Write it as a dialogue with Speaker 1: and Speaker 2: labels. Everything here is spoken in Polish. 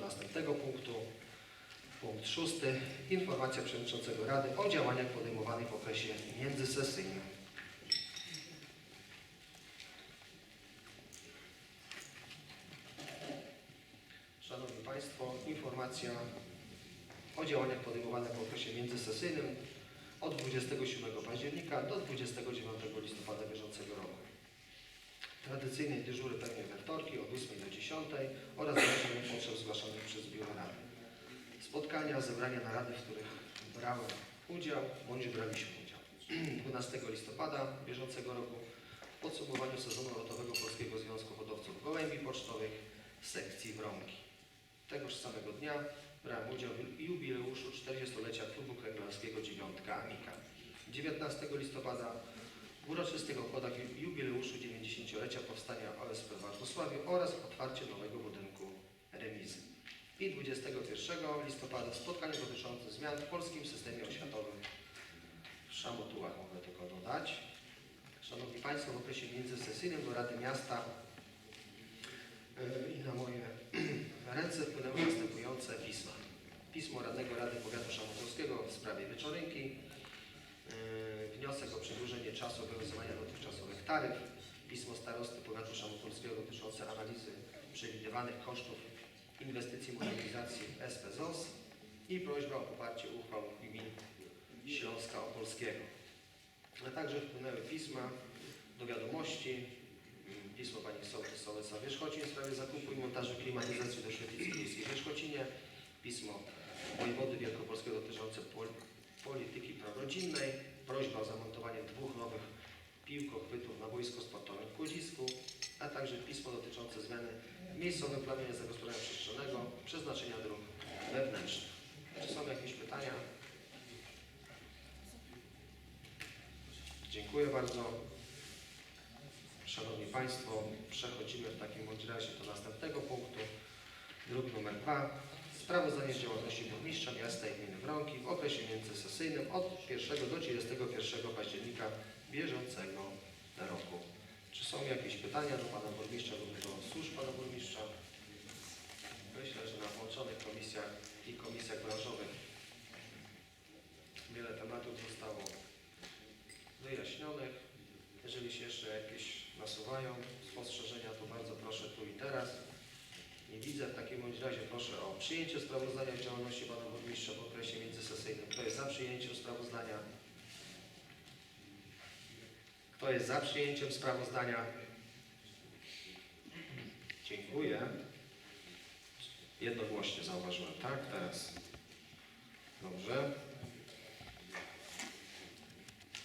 Speaker 1: następnego punktu. Punkt szósty. Informacja Przewodniczącego Rady o działaniach podejmowanych w okresie międzysesyjnym. Szanowni Państwo, informacja o działaniach podejmowanych w okresie międzysesyjnym od 27 października do 29 listopada bieżącego roku. Tradycyjne dyżury pełnią we wtorki od 8 do 10 oraz wyrażenie potrzeb zgłaszanych przez Biuro Rady. Spotkania, zebrania narady, w których brałem udział bądź braliśmy udział. 12 listopada bieżącego roku w podsumowaniu sezonu lotowego Polskiego Związku Hodowców Gołębi Pocztowych w sekcji Wrągi. Tegoż samego dnia brałem udział w jubileuszu 40-lecia klubu kręglarskiego Dziewiątka Amika. 19 listopada obchodach ju- jubileuszu 90-lecia powstania OSP w Warszawsławiu oraz otwarcie nowego budynku remizy. I 21 listopada spotkanie dotyczące zmian w polskim systemie oświatowym w Szamotułach, mogę tylko dodać. Szanowni Państwo, w okresie międzysesyjnym do Rady Miasta yy, i na moje ręce wpłynęły następujące pisma. Pismo Radnego Rady Powiatu Szamotowskiego w sprawie wieczorynki, przedłużenie czasu obowiązywania dotychczasowych taryf, pismo starosty Powiatu Szamotowskiego dotyczące analizy przewidywanych kosztów inwestycji modernizacji SPZOS i prośba o poparcie uchwał gmin Śląska Opolskiego. A także wpłynęły pisma do wiadomości, pismo pani sołtys Sołeca Wierzchocin w sprawie zakupu i montażu klimatyzacji do świetlicy miejskiej w Wierzchocinie, pismo wojewody wielkopolskiego dotyczące pol polityki prorodzinnej, prośba o zamontowanie dwóch nowych piłkochwytów na boisko sportowym w Kłodzisku, a także pismo dotyczące zmiany w miejscowym planie zagospodarowania przestrzennego przeznaczenia dróg wewnętrznych. Czy są jakieś pytania? Dziękuję bardzo. Szanowni Państwo, przechodzimy w takim bądź razie do następnego punktu. Druk numer 2. Sprawozdanie z działalności burmistrza miasta i gminy Wronki w okresie międzysesyjnym od 1 do 31 października bieżącego roku. Czy są jakieś pytania do Pana Burmistrza lub do służb Pana Burmistrza? Myślę, że na połączonych komisjach i komisjach branżowych wiele tematów zostało wyjaśnionych. Jeżeli się jeszcze jakieś nasuwają spostrzeżenia, to bardzo proszę tu i teraz. Nie widzę. W takim razie proszę o przyjęcie sprawozdania z działalności Pana Burmistrza w okresie międzysesyjnym. Kto jest za przyjęciem sprawozdania? Kto jest za przyjęciem sprawozdania? Dziękuję. Jednogłośnie zauważyłem, tak? Teraz. Dobrze.